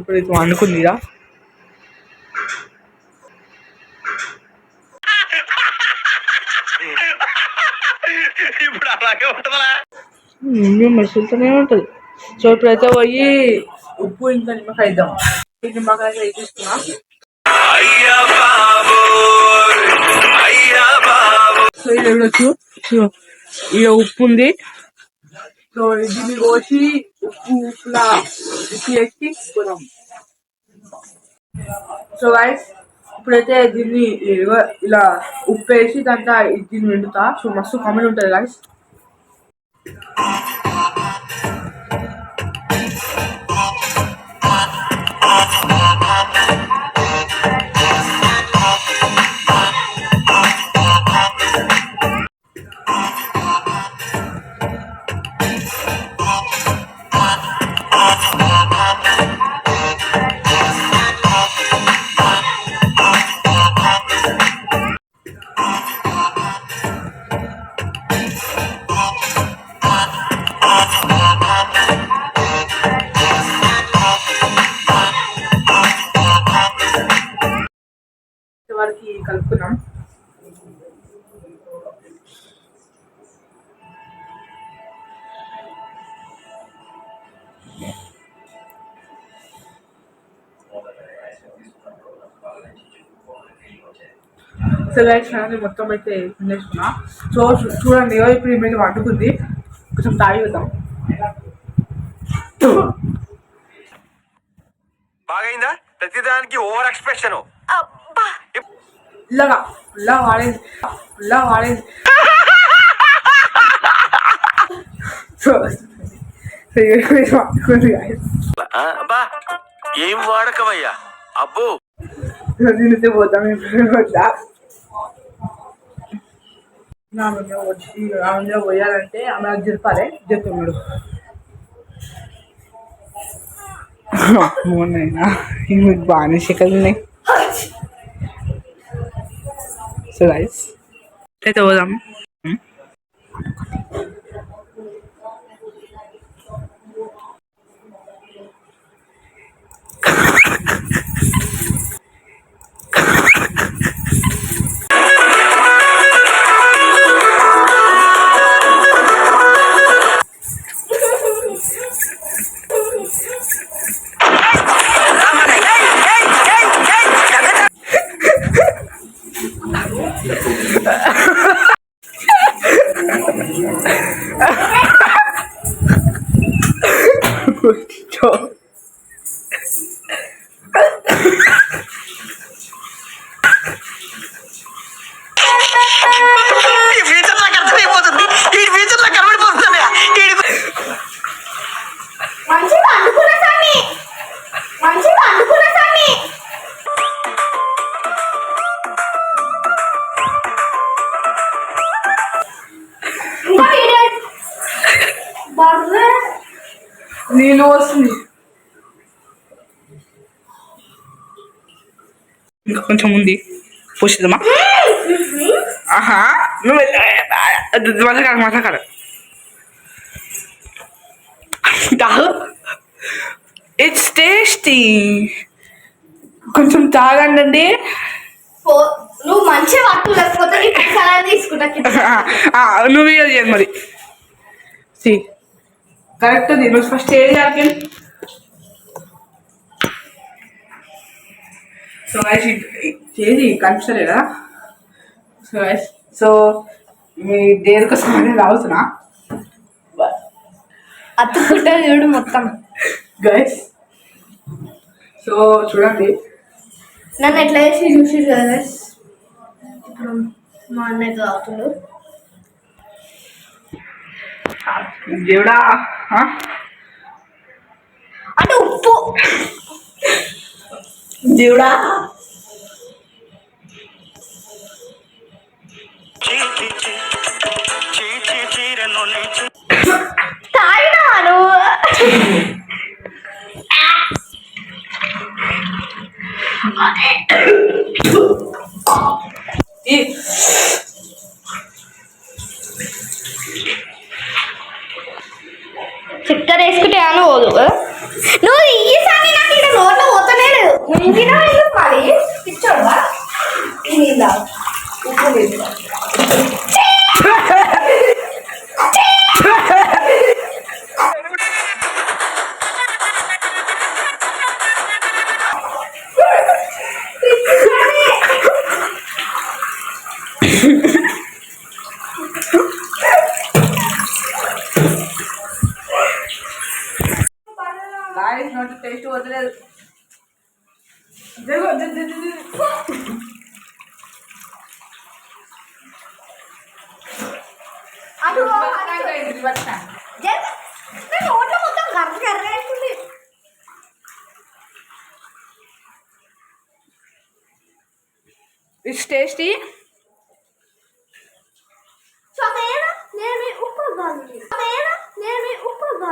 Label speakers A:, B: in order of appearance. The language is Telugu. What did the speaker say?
A: ఇప్పుడైతే వండుకుందిరా
B: ఇప్పుడు అలాగే ఉంటుందా
A: మసులుతూనే ఉంటుంది. సో ఇప్పుడైతే పోయి ఉప్పు ఇంకా నిమ్మకాయ ఇద్దాం. నిమ్మకాయ తీసుకున్నా సో ఇది చూడొచ్చు ఇక ఉప్పు ఉంది. దీన్ని కోసి ఉప్పు ఉప్పులా ఉప్పు వేసి పోదాం సో గైస్ ఇప్పుడైతే దీన్ని ఇలా ఉప్పు వేసి దాంట్లో దీన్ని వండుతా సో మస్తు కామెంట్ ఉంటుంది గైస్ సో గైస్ ఫ్యామిలీ మొత్తం అయితే తినేసుకున్నా సో చూ- చూడండి ఇప్పుడు ఈమె వండుకుంది కొంచెం తాగి వద్దాం
B: బాగైందా? ప్రతిదానికి ఓవర్ ఎక్స్ప్రెషన్.
A: ఇలాగా ఇలా వాడేది ఇలా వాడేది.
B: ఏం వాడకమయ్యా? అబ్బో!
A: దీనితో పోతాం వద్దా నా మీద వచ్చి ఆమె పోయాలంటే ఆమె నాకు చెప్పాలి చెప్తున్నాడు అవునైనా మీకు బాగానే శిఖలు ఉన్నాయి. సో గైస్ అయితే పోదాం.
B: ఈ
C: ఇంకా
A: కొంచెం ఉంది పోసిద్దామా? ఆహా నువ్వు మసకాడ మసకాడ తాగు. ఇట్స్ టేస్టీ కొంచెం తాగండి
C: నువ్వు మంచిగా పట్టు లేకపోతే
A: నువ్వు వీడియో చేయదు మరి. సి కరెక్ట్ నువ్వు ఫస్ట్ ఏది చేయాలి సో గైస్ చేది కనిపించలేదా? సో గైస్ సో మీ దేని కోసం అనేది రావుతున్నా.
C: అతుక్కుంటా చూడు మొత్తం.
A: గైస్ సో చూడండి.
C: నన్ను ఎట్లా చేసి చూసి కదా guys. ఇప్పుడు మా అన్నయ్య తాగుతుండు
A: దేవుడా?
C: అంటే ఉప్పు.
A: దేవుడా. తాగినాను
C: చక్కెర వేసుకుంటే అను పోదు నువ్వు ఈ
A: సామి నాకు ఇక్కడ నోట్లో పోతలేదు.
C: ఇంటినా మరి? పిచ్చోడా మొత్తం గర్ర గర్ర వేస్తుంది
A: ఇట్స్ టేస్టీ
C: సో నేను నేను మీ ఉప్పు బాగుంది నేను నేను మీ